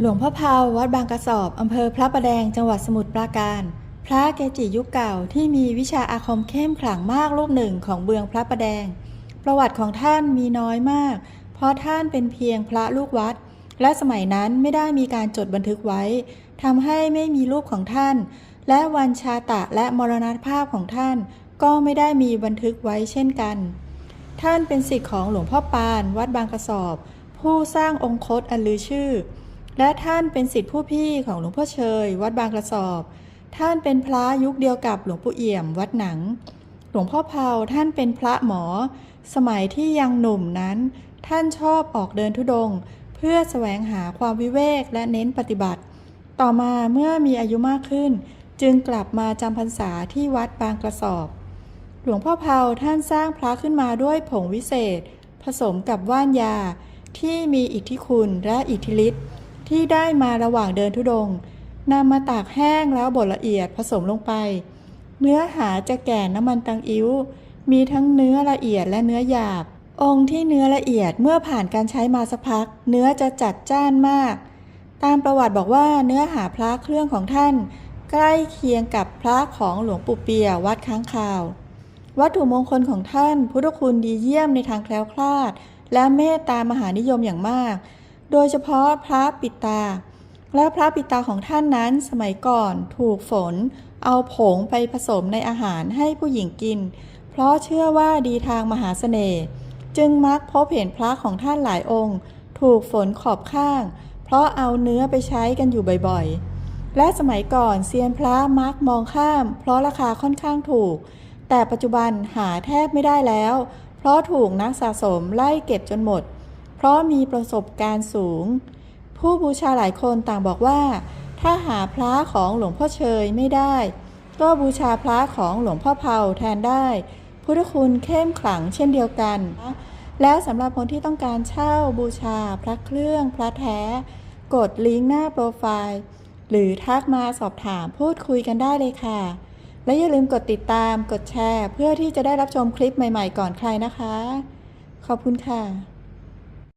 หลวงพ่อเผาวัดบางกระสอบอำเภอพระประแดงจังหวัดสมุทรปราการ พระเกจิยุคเก่าที่มีวิชาอาคมเข้มขลังมากรูปหนึ่งของเบืองพระประแดง ประวัติของท่านมีน้อยมาก เพราะท่านเป็นเพียงพระลูกวัด และสมัยนั้นไม่ได้มีการจดบันทึกไว้ทำให้ไม่มีรูปของท่าน และวันชาตะและมรณภาพของท่าน ก็ไม่ได้มีบันทึกไว้เช่นกัน ท่านเป็นศิษย์ของหลวงพ่อปาน วัดบางกระสอบ ผู้สร้างองค์คตอันลือชื่อ และท่านเป็นศิษย์ผู้พี่ของหลวงพ่อเชย วัดบางกระสอบ ท่านเป็นพระยุคเดียวกับหลวงปู่เอี่ยม วัดหนัง หลวงพ่อเผาท่านเป็นพระหมอ สมัยที่ยังหนุ่มนั้น ท่านชอบออกเดินทุดง เพื่อแสวงหาความวิเวกและเน้นปฏิบัติ ต่อมาเมื่อมีอายุมากขึ้น จึงกลับมาจำพรรษาที่วัดบางกระสอบ หลวงพ่อเผาท่านสร้างพระขึ้นมาด้วยผงวิเศษ ผสมกับว่านยาที่มีอิทธิคุณและอิทธิฤทธิ์ ที่ได้มาระหว่างเดินทุดงนำมาตากแห้งแล้วบดละเอียดผสมลงไป เนื้อหาจะแก่น้ำมันตังอิ้ว มีทั้งเนื้อละเอียดและเนื้อหยาบ องค์ที่เนื้อละเอียดเมื่อผ่านการใช้มาสักพัก เนื้อจะจัดจ้านมาก ตามประวัติบอกว่าเนื้อหาพระเครื่องของท่าน ใกล้เคียงกับพระของหลวงปู่เปียวัดค้างคาว วัตถุมงคลของท่าน พุทธคุณดีเยี่ยมในทางแคล้วคลาด และเมตตามหานิยมอย่างมาก โดยเฉพาะพระปิตา และพระปิตาของท่านนั้นสมัยก่อนถูกฝน เอาผงไปผสมในอาหารให้ผู้หญิงกิน เพราะเชื่อว่าดีทางมหาเสน่ห์จึงมักพบเห็นพระของท่านหลายองค์ ถูกฝนขอบข้าง เพราะเอาเนื้อไปใช้กันอยู่บ่อยๆ และสมัยก่อนเซียนพระมักมองข้าม เพราะราคาค่อนข้างถูก แต่ปัจจุบันหาแทบไม่ได้แล้ว เพราะถูกนักสะสมไล่เก็บจนหมด เพราะมีประสบการณ์สูง ผู้บูชาหลายคนต่างบอกว่า ถ้าหาพระของหลวงพ่อเชยไม่ได้ ก็บูชาพระของหลวงพ่อเผาแทนได้ พุทธคุณเข้มขลังเช่นเดียวกัน แล้วสำหรับคนที่ต้องการเช่าบูชาพระเครื่องพระแท้ กดลิงก์หน้าโปรไฟล์ หรือทักมาสอบถามพูดคุยกันได้เลยค่ะและอย่าลืมกดติดตาม กดแชร์ เพื่อที่จะได้รับชมคลิปใหม่ๆ ก่อนใครนะคะ ขอบคุณค่ะ